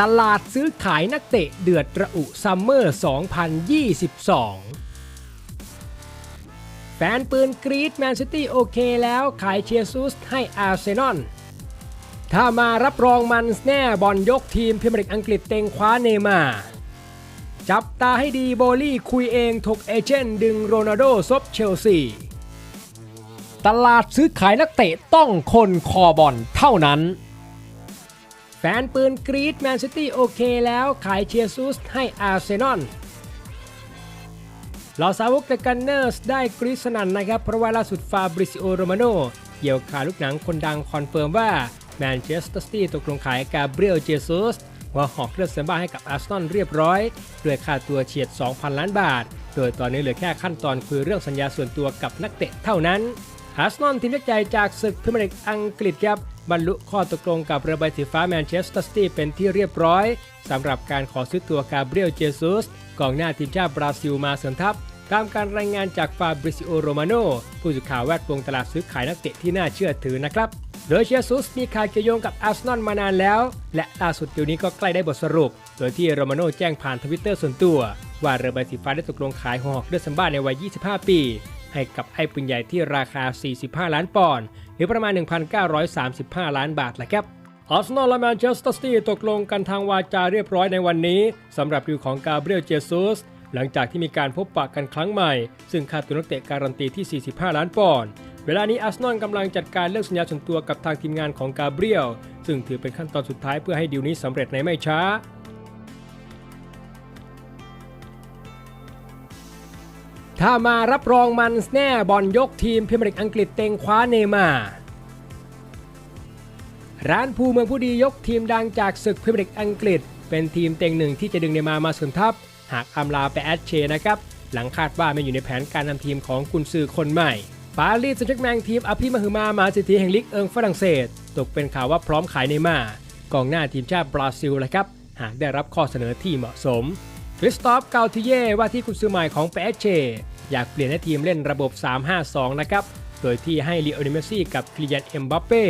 ตลาดซื้อขายนักเตะเดือดระอุซัมเมอร์ 2022 แฟนปืนกรีดแมนซิตี้โอเคแล้วขายเชียร์ซูสให้อาร์เซนอล ถ้ามารับรองมันแน่บอลยกทีมพรีเมียร์ลีกอังกฤษเต็งคว้าเนมาจับตาให้ดีโบลี่คุยเองถกเอเจนต์ดึงโรนัลโดซบเชลซี ตลาดซื้อขายนักเตะต้องคนคอบอลเท่านั้น แฟนปืนกรีดแมนซิตี้โอเคแล้วขายเชียร์ซูสให้อาร์เซนอลเหล่าสาวกเดกันเนอร์สได้กรีดสนั่นนะครับ เพราะว่าล่าสุดฟาบริซิโอโรมาโนเกี่ยวขาลูกหนังคนดังคอนเฟิร์มว่าแมนเชสเตอร์ซิตี้ตกลงขายกาเบรียลเจซุสหัวหอกเลือดเซมบ้าให้กับอาร์เซนอลเรียบร้อย ด้วยค่าตัวเฉียด 2,000 ล้านบาท โดยตอนนี้เหลือแค่ขั้นตอนคุยเรื่องสัญญาส่วนตัวกับนักเตะเท่านั้นอาร์เซนอลทีมยักษ์ใหญ่จากศึกพรีเมียร์ลีกอังกฤษครับ บรรลุข้อตกลงกับเรือใบสีฟ้าแมนเชสเตอร์ซิตี้เป็นที่เรียบร้อยสำหรับการขอซื้อตัวกาเบรียลเจซุสกองหน้าทีมชาติบราซิลมาเสริมทัพตามการรายงานจากฟาบริซิโอโรมาโนผู้สื่อข่าวแวดวงตลาดซื้อขายนักเตะที่น่าเชื่อถือนะครับโดยเชซุสมีข่าวเกี่ยวโยงกับอาร์เซนอลมานานแล้ว และล่าสุดเดี๋ยวนี้ก็ใกล้ได้บทสรุป โดยที่โรมาโนแจ้งผ่านทวิตเตอร์ส่วนตัว ว่าเรือใบสีฟ้าได้ตกลงขายหอกเลือดซัมบ้าในวัย 25 ปี ให้กับไอ้ปืนใหญ่ที่ราคา 45 ล้านปอนด์หรือประมาณ 1,935 ล้านบาทแหละครับอาร์เซนอลและแมนเชสเตอร์ซิตี้ตกลงกันทางวาจาเรียบร้อยในวันนี้สำหรับดิวของกาเบรียลเจซุสหลังจากที่มีการพบปะกันครั้งใหม่ ซึ่งค่าตัวนักเตะการันตีที่ 45 ล้านปอนด์เวลานี้อาร์เซนอลกำลังจัดการเลิกสัญญาส่วนตัวกับทางทีมงานของกาเบรียล ซึ่งถือเป็นขั้นตอนสุดท้ายเพื่อให้ดิวนี้สำเร็จในไม่ช้า ถ้ามารับรองมันแน่บอลยกทีมพรีเมียร์ลีกอังกฤษเต็งคว้าเนมาร์ร้านภูเมืองผู้ดียกทีมดังจากศึกพรีเมียร์ลีกอังกฤษ เป็นทีมเต็งหนึ่งที่จะดึงเนมามาสริมทัพ หากอำลาไปแอดเชนะครับ หลังคาดว่าไม่อยู่ในแผนการนำทีมของกุนซือคนใหม่ ปารีสแซงต์แชร์แมงทีมอภิมหึมามาสิทธิแห่งลีกเอิงฝรั่งเศส ตกเป็นข่าวว่าพร้อมขายเนมาร์กองหน้าทีมชาติบราซิลแหละครับหากได้รับข้อเสนอที่เหมาะสมคริสตอฟเกาทิเย่ว่าที่คุณซื้อใหม่ของเปเช อยากเปลี่ยนให้ทีมเล่นระบบ 3-5-2 นะครับ โดยที่ให้ลีโอเนเมซี่กับคิลิยันเอ็มบัปเป้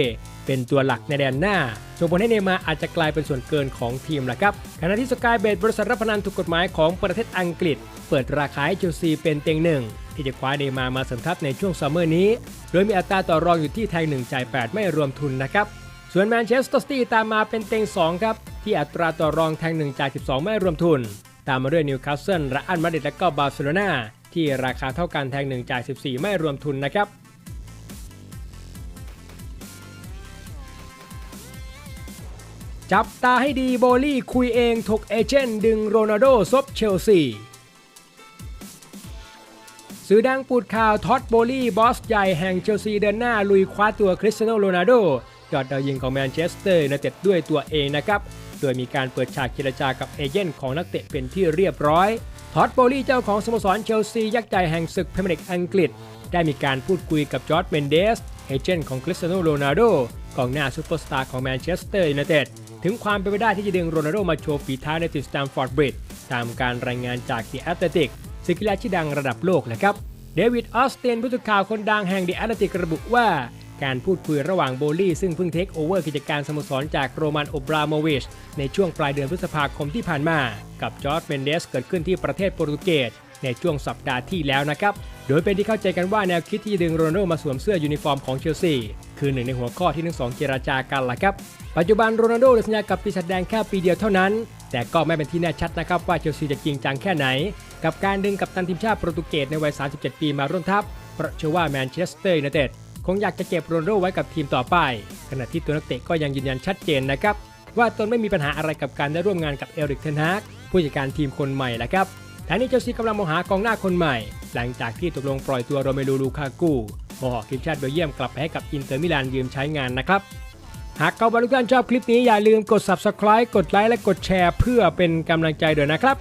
เป็นตัวหลักในแดนหน้าส่งผลให้เนมาร์อาจจะกลายเป็นส่วนเกินของทีมละครับ ขณะที่สกายเบดบริษัทรับพนันถูกกฎหมายของประเทศอังกฤษ เปิดราคาให้เชลซีเป็นเต็งหนึ่งที่จะคว้าเนมาร์มาเสริมทัพในช่วงซัมเมอร์นี้ โดยมีอัตราต่อรองอยู่ที่แทง1จ่าย8 ไม่รวมทุนนะครับ ส่วนแมนเชสเตอร์ซิตี้ตามมาเป็นเต็ง2ครับ ที่อัตราต่อรองแทง1จ่าย12 ไม่รวมทุน ตามมาด้วยนิวคาสเซิลและอันมาดริดและก็บาร์เซโลนา ที่ราคาเท่ากันแทง1จ่าย14 ไม่รวมทุนนะครับจับตาให้ดีโบลี่คุยเองถกเอเจนต์ดึงโรนัลโดซบเชลซีสื่อดังปูดข่าวท็อตโบลี่บอสใหญ่แห่งเชลซีเดินหน้าลุยคว้าตัวคริสเตียโนโรนัลโดยอดดาวยิงของแมนเชสเตอร์ยูไนเต็ดด้วยตัวเองนะครับ โดยมีการเปิดฉากเจรจากับเอเจนต์ของนักเตะเป็นที่เรียบร้อย ท็อตโบลี่เจ้าของสโมสรเชลซียักษ์ใหญ่แห่งศึกพรีเมียร์ลีกอังกฤษ ได้มีการพูดคุยกับจอร์จเมนเดสเอเจนต์ของคริสเตียโนโรนัลโดกองหน้าซูเปอร์สตาร์ของแมนเชสเตอร์ยูไนเต็ดถึงความเป็นไปได้ที่จะดึงโรนัลโดมาโชว์ฝีเท้าในติสตมฟอร์ดบริดจ์ตามการรายงานจากดีแอตเลติกสื่อกีฬาชื่อดังระดับโลกนะครับเดวิดออสเตนผู้สื่อข่าวคนดังแห่งดีแอตเลติกระบุว่า การพูดคุยระหว่างโบลี่ซึ่งเพิ่งเทคโอเวอร์กิจการสโมสรจากโรมันโอบราโมวิชในช่วงปลายเดือนพฤษภาคมที่ผ่านมา กับจอร์จเมนเดสเกิดขึ้นที่ประเทศโปรตุเกสในช่วงสัปดาห์ที่แล้วนะครับ โดยเป็นที่เข้าใจกันว่าแนวคิดที่ดึงโรนัลโดมาสวมเสื้อยูนิฟอร์มของเชลซี คือหนึ่งในหัวข้อที่ทั้งสองเจราจากันล่ะครับ ปัจจุบันโรนัลโดเหลือสัญญากับปีศาจแดงแค่ปีเดียวเท่านั้น แต่ก็ไม่เป็นที่แน่ชัดนะครับว่าเชลซีจะจริงจังแค่ไหน กับการดึงกัปตันทีมชาติโปรตุเกสในวัย 37 ปีมาร่วมทัพเพราะเชื่อว่าแมนเชสเตอร์ยูไนเต็ด คงอยากจะเก็บโรนโดไว้กับทีมต่อไป ขณะที่ตัวนักเตะก็ยังยืนยันชัดเจนนะครับ ว่าตนไม่มีปัญหาอะไรกับการได้ร่วมงานกับเอริกเทนฮากผู้จัดการทีมคนใหม่และครับทางนี้เชลซีกำลังมองหากองหน้าคนใหม่ หลังจากที่ตกลงปล่อยตัวโรเมลูลูคากูหัวหอกทีมชาติเบลเยียมกลับไปให้กับอินเตอร์มิลานยืมใช้งานนะครับ หากเกาบอลทุกท่านชอบคลิปนี้อย่าลืมกด subscribe กดไลค์และกดแชร์เพื่อเป็นกำลังใจด้วยนะครับ